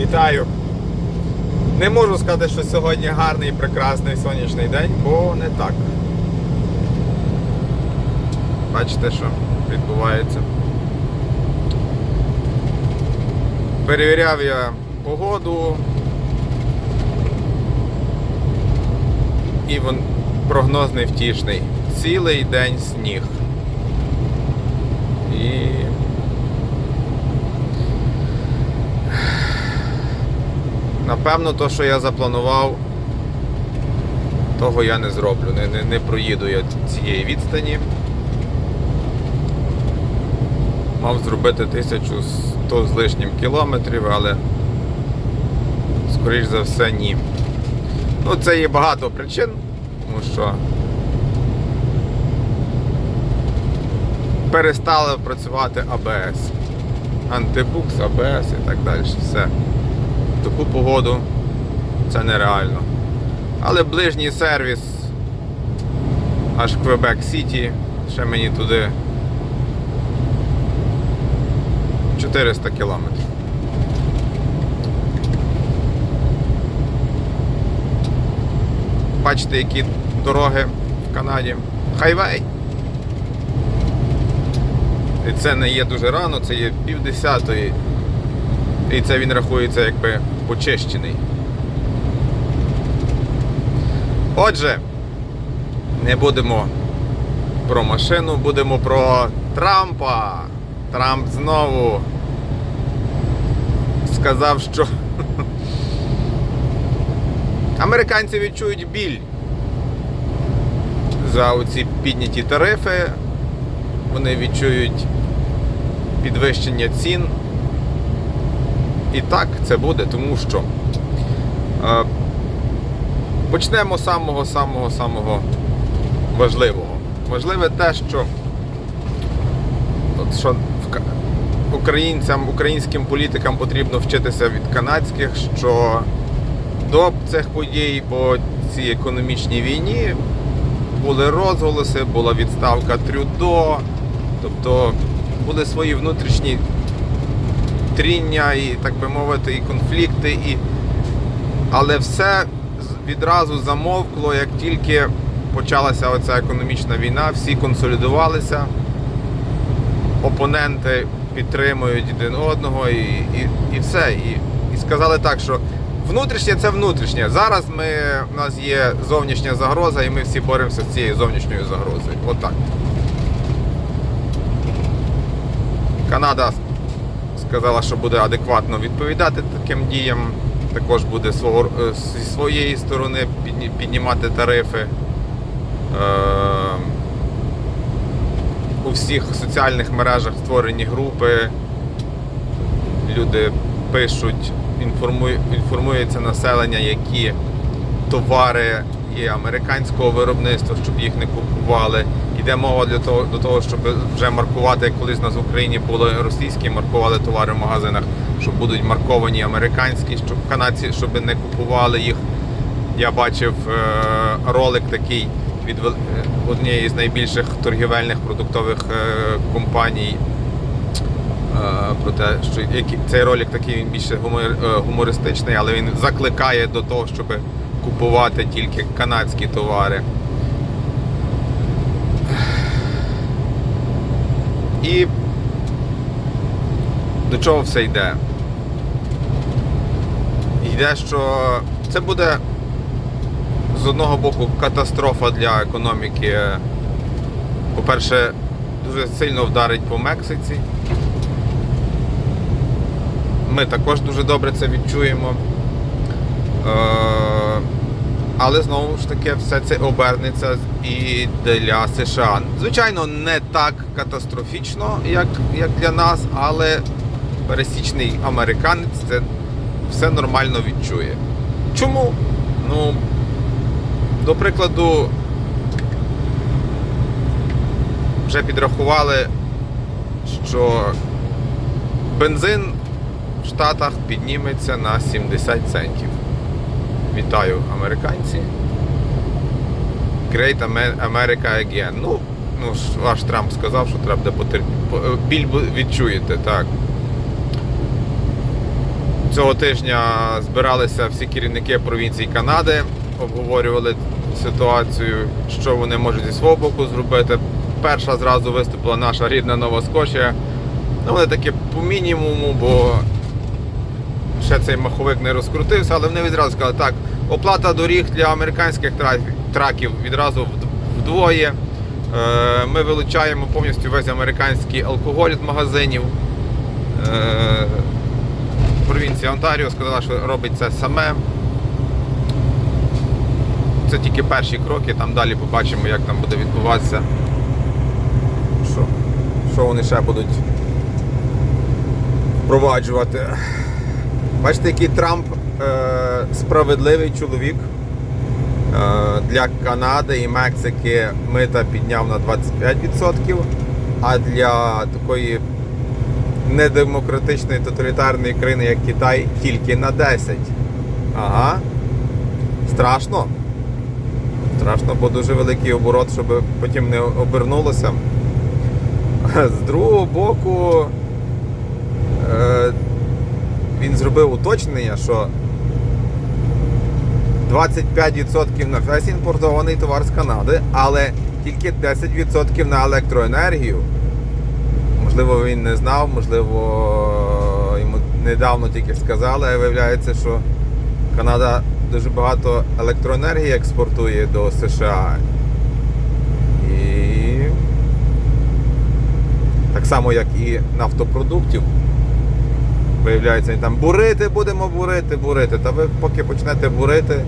Вітаю! Не можу сказати, що сьогодні гарний, прекрасний сонячний день, бо не так. Бачите, що відбувається. Перевіряв я погоду. І він прогноз невтішний. Цілий день сніг. І Напевно, то, що я запланував, того я не зроблю. Не, не, не проїду я цієї відстані. Мав зробити 1100 з лишнім кілометрів, але скоріш за все ні. Ну, це є багато причин, тому що перестали працювати АБС. Антибукс, АБС і так далі. Все таку погоду це нереально. Але ближній сервіс аж Квебек Сіті, ще мені туди 400 кілометрів. Бачите, які дороги в Канаді. Хайвей. І це не є дуже рано, це є півдесятої. І це він рахується якби почищений. Отже, не будемо про машину, будемо про Трампа. Трамп знову сказав, що американці відчують біль за оці підняті тарифи. Вони відчують підвищення цін. І так це буде, тому що е, почнемо з самого-самого-самого важливого. Важливе те, що, от, що українцям, українським політикам потрібно вчитися від канадських, що до цих подій по цій економічній війні були розголоси, була відставка Трюдо, тобто були свої внутрішні тріння і, так би мовити, і конфлікти, і... але все відразу замовкло, як тільки почалася оця економічна війна, всі консолідувалися, опоненти підтримують один одного і, і, і все. І, і сказали так, що внутрішнє це внутрішнє. Зараз ми, у нас є зовнішня загроза, і ми всі боремося з цією зовнішньою загрозою. Отак. Канада сказала, що буде адекватно відповідати таким діям. Також буде е, зі своєї сторони піднімати тарифи. Е, у всіх соціальних мережах створені групи. Люди пишуть, інформує, інформується населення, які товари є американського виробництва, щоб їх не купували. Йде мова для того, до того, щоб вже маркувати, як колись у нас в Україні були російські, маркували товари в магазинах, щоб будуть марковані американські, щоб канадці щоб не купували їх. Я бачив е, ролик такий від е, однієї з найбільших торгівельних продуктових е, компаній. Про те, що цей ролик такий він більше гумор, гумористичний, але він закликає до того, щоб купувати тільки канадські товари. І до чого все йде? Йде, що це буде з одного боку катастрофа для економіки. По-перше, дуже сильно вдарить по Мексиці. Ми також дуже добре це відчуємо. Але знову ж таки все це обернеться і для США. Звичайно, не так катастрофічно, як, як для нас, але пересічний американець це все нормально відчує. Чому? Ну, до прикладу, вже підрахували, що бензин в Штатах підніметься на 70 центів. Вітаю, американці. Great America again. Ну, ну ваш Трамп сказав, що треба буде потерпіти. Біль відчуєте, так. Цього тижня збиралися всі керівники провінцій Канади, обговорювали ситуацію, що вони можуть зі свого боку зробити. Перша зразу виступила наша рідна Нова Скошія. Ну, вони таки по мінімуму, бо ще цей маховик не розкрутився, але вони відразу сказали, так, оплата доріг для американських траків відразу вдвоє. Е, Ми вилучаємо повністю весь американський алкоголь з магазинів. Е, Провінція Онтаріо сказала, що робить це саме. Це тільки перші кроки, там далі побачимо, як там буде відбуватися. Що, що вони ще будуть впроваджувати. Бачите, який Трамп е, справедливий чоловік. Е, для Канади і Мексики мита підняв на 25%, а для такої недемократичної тоталітарної країни, як Китай, тільки на 10%. Ага. Страшно. Страшно, бо дуже великий оборот, щоб потім не обернулося. З другого боку, е, він зробив уточнення, що 25% на весь імпортований товар з Канади, але тільки 10% на електроенергію. Можливо, він не знав, можливо, йому недавно тільки сказали, а виявляється, що Канада дуже багато електроенергії експортує до США. І так само, як і нафтопродуктів. Виявляється, там бурити будемо бурити, бурити. Та ви поки почнете бурити,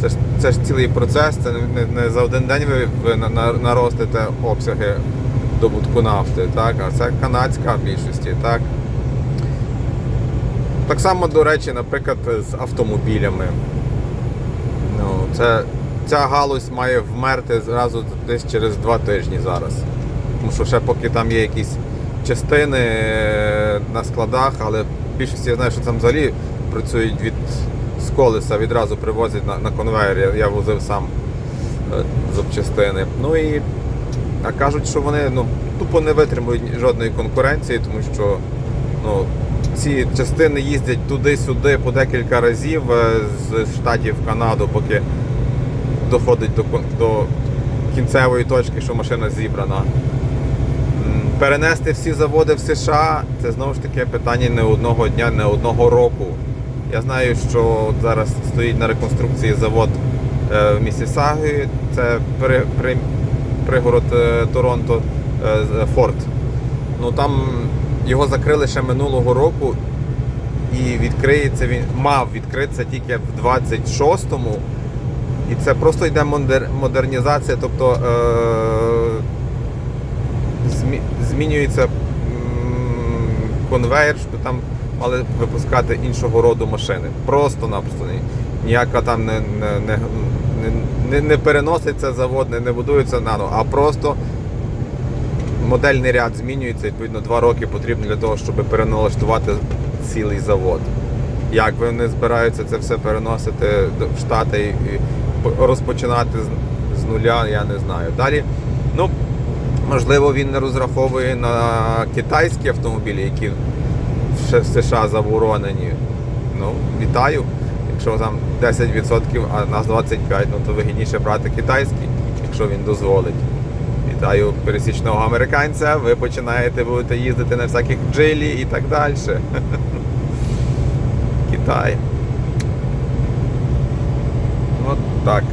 це ж, це ж цілий процес, це не, не за один день ви, ви на- на- наростите обсяги добутку нафти, так? а це канадська в більшості. Так? так само, до речі, наприклад, з автомобілями. Ну, це, ця галузь має вмерти зразу десь через два тижні зараз. Тому що ще поки там є якісь частини е, на складах, але в більшості я знаю, що там взагалі працюють від з колеса, відразу привозять на, на конвейер. Я, я возив сам е, запчастини. Ну і а кажуть, що вони ну, тупо не витримують жодної конкуренції, тому що ну, ці частини їздять туди-сюди по декілька разів е, з штатів в Канаду, поки доходить до, до кінцевої точки, що машина зібрана. Перенести всі заводи в США це знову ж таки питання не одного дня, не одного року. Я знаю, що зараз стоїть на реконструкції завод е, в Місісагі, це при, при, пригород е, Торонто е, Форт. Ну там його закрили ще минулого року, і відкриється він мав відкритися тільки в 26-му. І це просто йде модер- модернізація, тобто е, змі- змінюється конвейер, щоб там мали випускати іншого роду машини. Просто-напросто ніяка там не, не, не, не, не переноситься завод, не, не будується нано, а просто модельний ряд змінюється, відповідно, два роки потрібно для того, щоб переналаштувати цілий завод. Як вони збираються це все переносити в Штати і розпочинати з нуля, я не знаю. Далі, ну, можливо, він не розраховує на китайські автомобілі, які в США заборонені. Ну, вітаю. Якщо там 10%, а нас 25%, ну то вигідніше брати китайський, якщо він дозволить. Вітаю пересічного американця, ви починаєте будете їздити на всяких джилі і так далі. Китай. От так.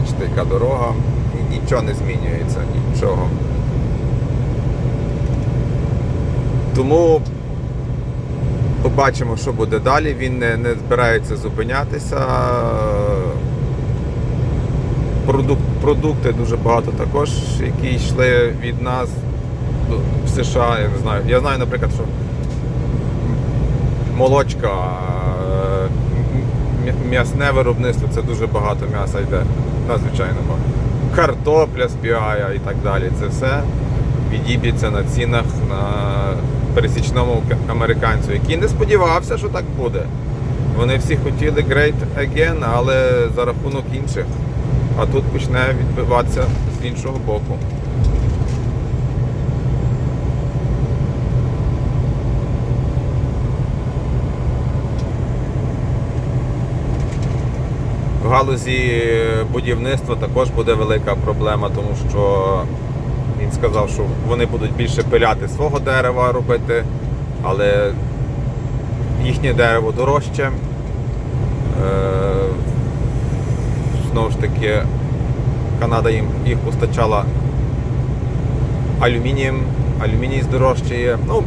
Бачите, яка дорога. І нічого не змінюється, нічого. Тому побачимо, що буде далі. Він не, не збирається зупинятися. Продук, продукти дуже багато також, які йшли від нас в США. Я не знаю. Я знаю, наприклад, що молочка, е, м'ясне виробництво це дуже багато м'яса йде. Надзвичайно багато. Картопля співає і так далі. Це все відіб'ється на цінах на пересічному американцю, який не сподівався, що так буде. Вони всі хотіли Great Again, але за рахунок інших. А тут почне відбиватися з іншого боку. Галузі будівництва також буде велика проблема, тому що він сказав, що вони будуть більше пиляти свого дерева робити, але їхнє дерево дорожче. Е, Знову ж таки, Канада їм їх постачала алюмінієм, алюміній здорожчає. Ну,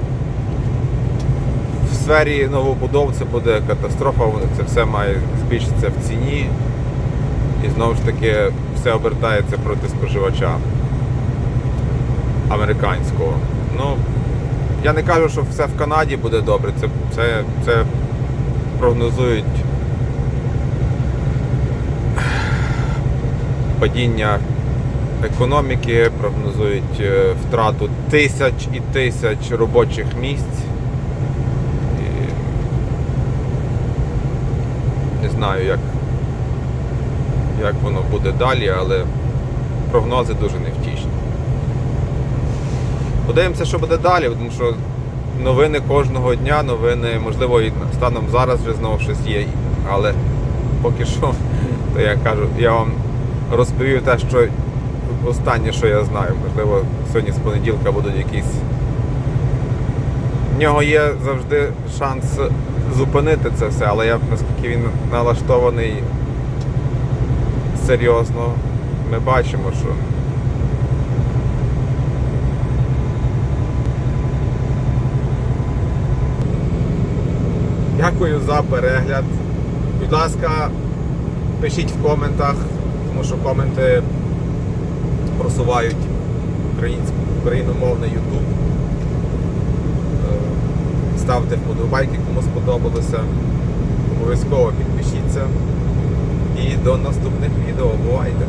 в сфері новобудов це буде катастрофа, це все має збільшитися в ціні. І знову ж таки все обертається проти споживача американського. Ну, я не кажу, що все в Канаді буде добре. Це, це, це прогнозують падіння економіки, прогнозують е, втрату тисяч і тисяч робочих місць. Не знаю, як, як воно буде далі, але прогнози дуже невтішні. Подивимося, що буде далі, тому що новини кожного дня, новини, можливо, і станом зараз вже знову щось є. Але поки що, то я кажу, я вам розповів те, що останнє, що я знаю. Можливо, сьогодні з понеділка будуть якісь. В нього є завжди шанс зупинити це все, але я наскільки він налаштований серйозно, ми бачимо, що Дякую за перегляд. Будь ласка, пишіть в коментах, тому що коменти просувають україномовний YouTube. Е, Ставте вподобайки, кому сподобалося. Обов'язково підпишіться. І до наступних відео. Бувайте!